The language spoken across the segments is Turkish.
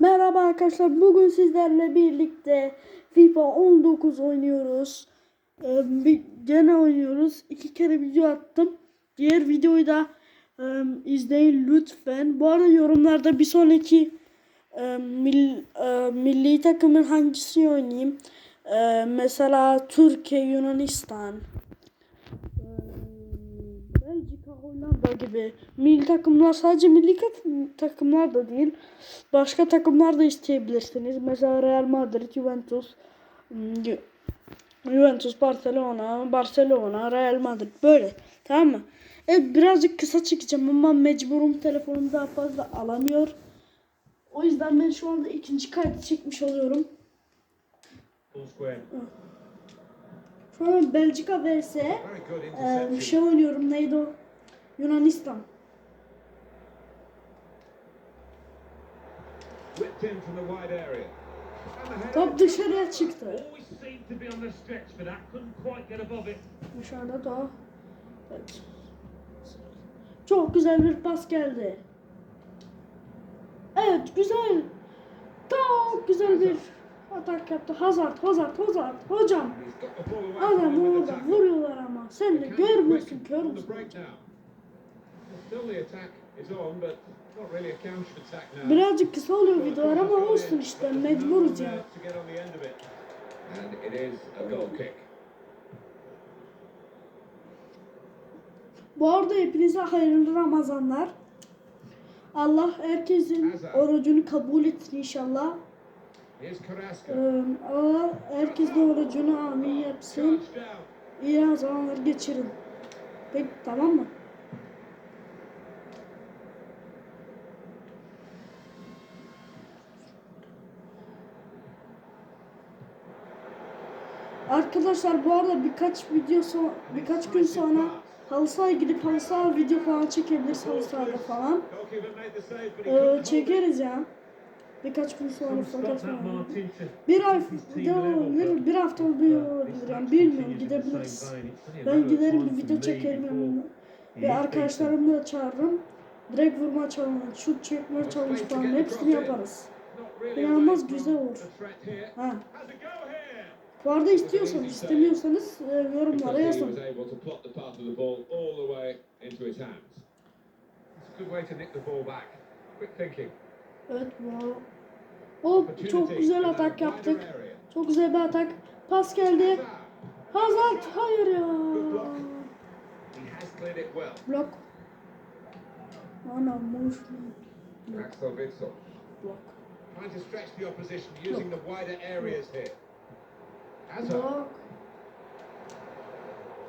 Merhaba arkadaşlar. Bugün sizlerle birlikte FIFA 19 oynuyoruz. Ee, bir, gene oynuyoruz. İki kere video attım. Diğer videoyu da e, izleyin lütfen. Bu arada yorumlarda bir sonraki e, mil, e, milli takımın hangisini oynayayım? E, mesela Türkiye, Yunanistan. E, Hollanda gibi milli takımlar sadece milli takımlar da değil. Başka takımlar da isteyebilirsiniz. Mesela Real Madrid, Juventus, hmm, Ju- Juventus, Barcelona, Barcelona, Real Madrid böyle. Tamam mı? Evet birazcık kısa çekeceğim ama mecburum telefonum daha fazla alamıyor. O yüzden ben şu anda ikinci kaydı çekmiş oluyorum. Şu an Belçika bir interception. şey oynuyorum. Neydi o? Yunanistan. Top dışarıya çıktı. Dışarıda da. Evet. Çok güzel bir pas geldi. Evet güzel. Çok güzel bir atak yaptı. Hazard, Hazard, Hazard. Hocam the orada vuruyorlar ama. Sen de görmüyorsun, kör müsün? Birazcık kısa oluyor videolar ama olsun işte mecburuz ya. Kick. Bu arada hepinize hayırlı Ramazanlar. Allah herkesin orucunu kabul etsin inşallah. Ee, Allah herkes de orucunu amin yapsın. İyi Ramazanlar geçirin. Peki tamam mı? Arkadaşlar bu arada birkaç video son birkaç gün sonra halı sahaya gidip halı saha video falan çekebiliriz halı sahada falan. Ee, çekeriz ya. Birkaç gün sonra fakat bir ay video but bir hafta olabilir yani bilmiyorum gidebiliriz. Ben giderim bir video çekerim yanımda. Ve arkadaşlarımı da çağırırım. Direkt vurma challenge, şut çekme challenge falan hepsini yaparız. İnanılmaz güzel olur. Ha. Has a go here. Bu arada istiyorsanız, istemiyorsanız e, yorumlara yazın. was able to plot the path of the ball all the way into his hands. It's a good way to nick the ball back. Quick thinking. Evet bu. Hop çok güzel atak yaptık. Çok güzel bir atak. Pas geldi. Hazard hayır ya. Blok. Anam boş Axel Witsel blok. trying to stretch the opposition using the wider areas here. Blok.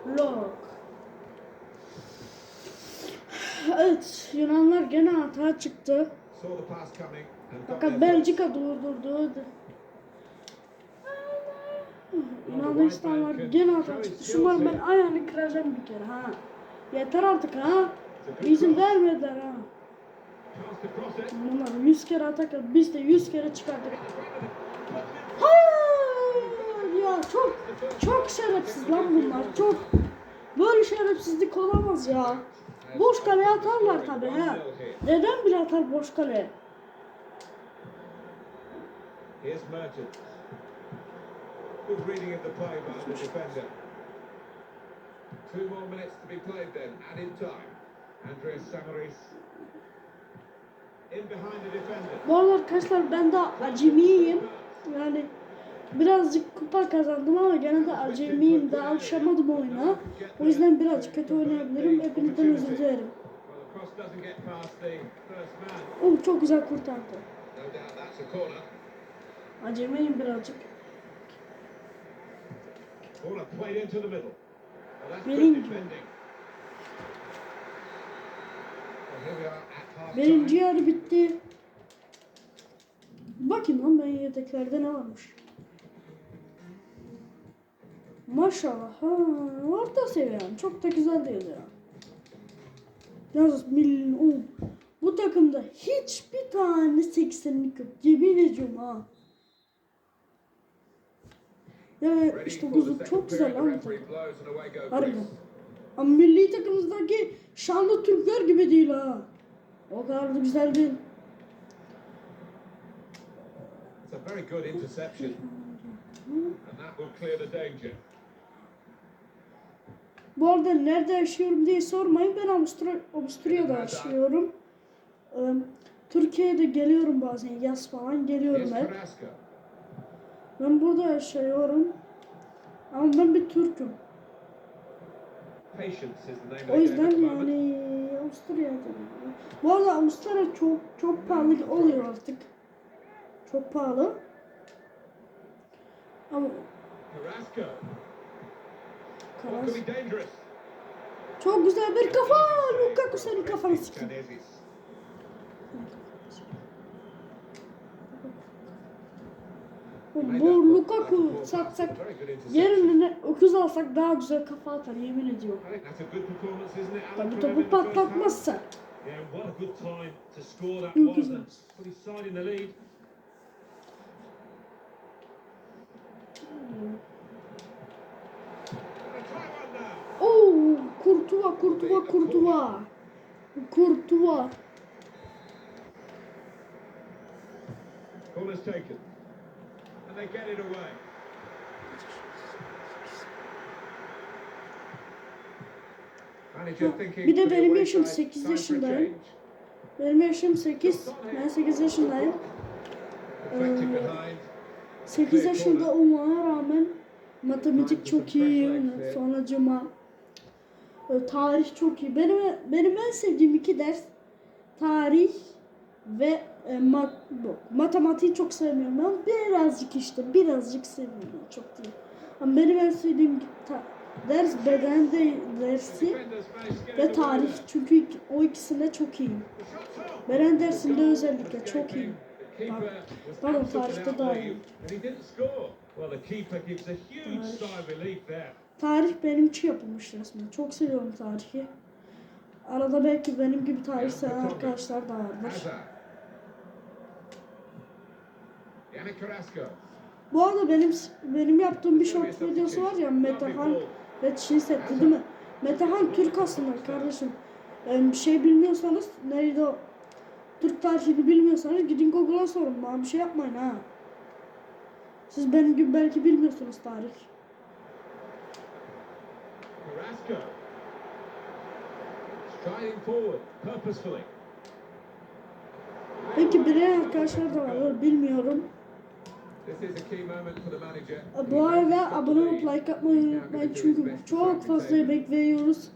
Blok. Evet Yunanlar gene hata çıktı. Fakat Belçika durdurdu. Yunanistanlar gene hata çıktı. Şunların ben ayağını kıracağım bir kere ha. Yeter artık ha. İzin vermediler ha. Bunlar 100 kere atak yaptı. Biz de 100 kere çıkarttık. Hayır ya çok şerefsiz lan bunlar çok. Böyle şerefsizlik olamaz ya. Boş kaleye atarlar tabi ha. Neden bile atar boş kaleye? Here's Merchant. Good reading of the play by the defender. Two more minutes to be played then, added time. Andreas Samaris in behind the defender. Bu arada arkadaşlar ben de acemiyim. Yani birazcık kupa kazandım ama gene de acemiyim. Daha alışamadım oyuna. O yüzden birazcık kötü oynayabilirim. Hepinizden özür dilerim. Oh çok güzel kurtardı. Acemiyim birazcık. That's good Birinci. yarı bitti. Bakayım lan ben yedeklerde ne varmış. Maşallah. Ha, orta seviyen. Çok da güzel değil ya. Yalnız milyon. oh, Bu takımda hiçbir tane 80'lik yok. Yemin ediyorum ha. Ya Ready işte bu çok güzel lan bu takım. Harbiden. Ama milli takımımızdaki şanlı Türkler gibi değil ha. O kadar da güzel değil. a very good interception. And that will clear the danger. Bu arada nerede yaşıyorum diye sormayın. Ben Avustra Avusturya'da yaşıyorum. Ee, Türkiye'de geliyorum bazen yaz falan geliyorum hep. Ben burada yaşıyorum. Ama ben bir Türk'üm. O yüzden yani Avusturya'da. Bu arada Avusturya çok çok pahalı oluyor artık. Çok pahalı. Ama Kroos. Çok güzel bir kafa. Lukaku senin kafanı sikeyim. Bu Lukaku satsak yerine öküz alsak daha güzel kafa atar yemin ediyorum. Tabi topu patlatmazsak. Çok güzel. Kurtuva, Kurtuva, Kurtuva. Kurtuva. Corner's taken. And they get it away. Bir de benim yaşım side, 8 time for a yaşındayım. Benim yaşım 8. Ben 8 yaşındayım. Ee, behind. 8 yaşında olmama rağmen matematik çok iyi. Sonucuma tarih çok iyi. Benim benim en sevdiğim iki ders tarih ve e, mat, yok, matematiği çok sevmiyorum ben. Birazcık işte birazcık seviyorum çok değil. Ama benim en sevdiğim ta- ders beden de dersi ve tarih. Çünkü o ikisinde çok iyiyim. Beden dersinde özellikle çok iyiyim. Bak- Pardon tarihte daha iyiyim. and Tarih benim için yapılmış resmen. Çok seviyorum tarihi. Arada belki benim gibi tarih seven arkadaşlar da vardır. Bu arada benim benim yaptığım bir short videosu var ya Metehan ve Çinset'ti değil mi? Metehan Türk aslında kardeşim. Yani bir şey bilmiyorsanız neydi o? Türk tarihini bilmiyorsanız gidin Google'a sorun. Bana bir şey yapmayın ha. Siz benim gibi belki bilmiyorsunuz tarih. Carrasco. Striding forward purposefully. Belki bilen arkadaşlar da var. Bilmiyorum. Bu arada abone olup like atmayı unutmayın çünkü çok fazla emek veriyoruz.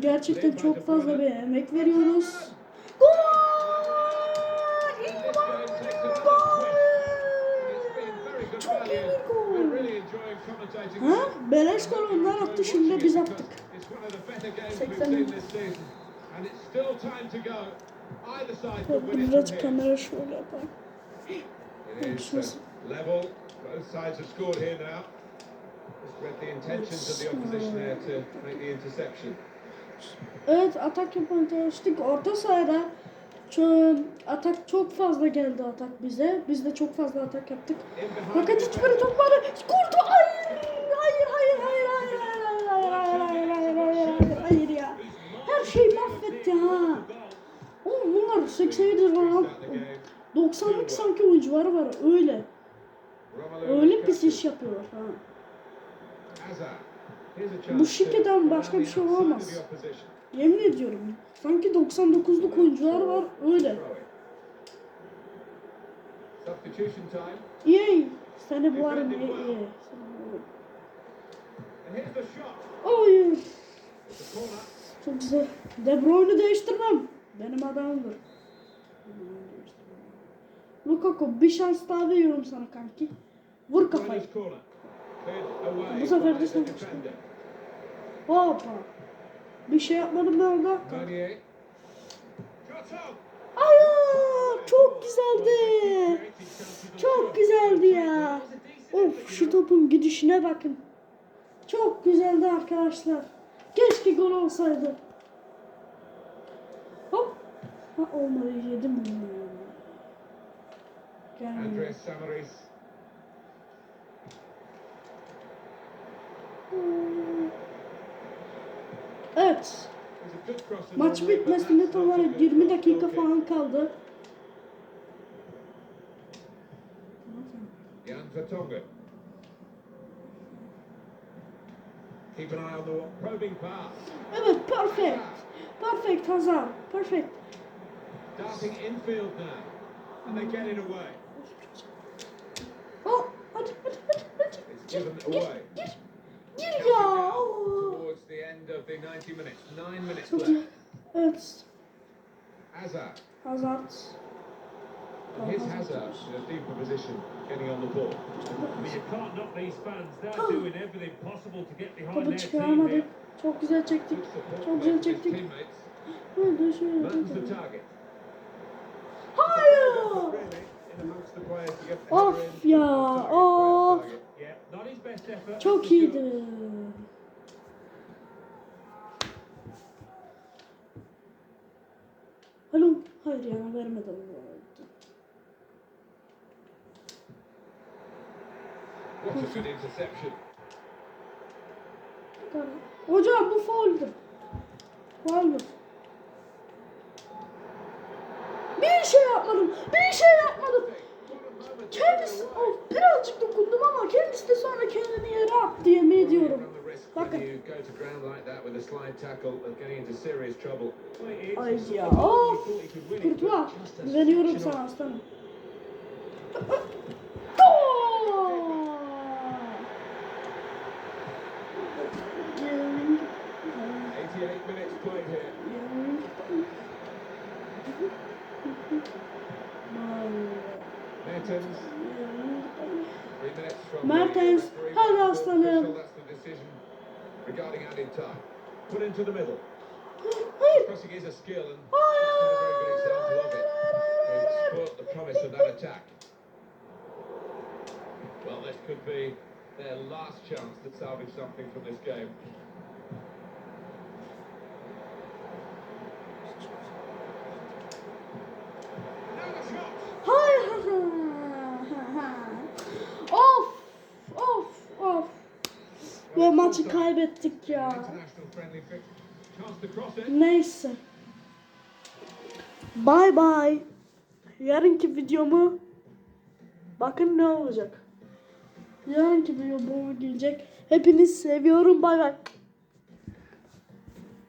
Gerçekten çok fazla bir emek veriyoruz. Gol! Ha? Beleş gol onlar attı şimdi biz attık. 80 Biraz kamera şöyle yapar. Level. Both sides have scored here now. Evet atak yapan teröristik orta sahada atak çok fazla geldi atak bize. Biz de çok fazla atak yaptık. Fakat hiçbiri tutmadı. Kurtu hayır. Hayır hayır hayır hayır hayır hayır hayır hayır hayır hayır hayır hayır ya. Her şeyi mahvetti ha. Oğlum bunlar 87 Ronaldo. Start the game. 90'lık sanki oyuncuları var öyle. Öyle pis iş yapıyorlar ha. Bu şikeden başka bir şey olamaz. Yemin ediyorum. Sanki 99'luk oyuncular var öyle. İyi. Seni bu arada iyi. Hayır. Çok güzel. De Bruyne'u değiştirmem. Benim adamımdır. Lukaku bir şans daha veriyorum sana kanki. Vur kafayı. Bu sefer de sen. Hoppa. Bir şey yapmadım ben orada. Hayır. Çok güzeldi. Çok güzeldi ya. Of şu topun gidişine bakın. Çok güzeldi arkadaşlar. Keşke gol olsaydı. Hop. Ha olmadı yedim bunu. Gelmiyor. Samaris. Evet. Maç bitmesine a olarak good 20 cross. dakika falan kaldı. Jan Vertonghen. Keep an eye on the probing pass. Evet perfect. Perfect Hazard. Perfect. Darting infield now. And they're getting away. Oh hadi hadi hadi. hadi. It's given away. gir. Gir Counting ya. down Oh. Towards the end of the 90 minutes. Nine minutes Çok iyi. left. Evet. Hazard. Hazard. And here's Hazard in a deeper position, getting on the ball. Mean, you can't knock these fans. They're doing everything possible to get behind Topu their team here. Çok güzel çektik. Çok güzel çektik. Hadi şöyle. Hayır. Really, in amongst the players sure. iyiydi. Halon hayır ya vermeden What a good interception. Hocam bu fauldür. Fauldür. Bir şey yapmadım. Bir şey yapmadım. Kendisi of birazcık dokundum ama kendisi de sonra kendini yere attı yemin ediyorum. Fuck when you go to ground like that with a slide tackle and getting into serious trouble. Ay ya. Of. Kurtuğa. Güveniyorum sana aslanım. Mertens, the aslanım regarding added time. Put into the middle. Crossing is a skill and that's not a very good example of it. It's spoilt the promise of that attack. Well, this could be their last chance to salvage something from this game. Ve maçı kaybettik ya. Neyse. Bye bye. Yarınki videomu bakın ne olacak. Yarınki videomu gelecek. Hepinizi seviyorum. Bay bay.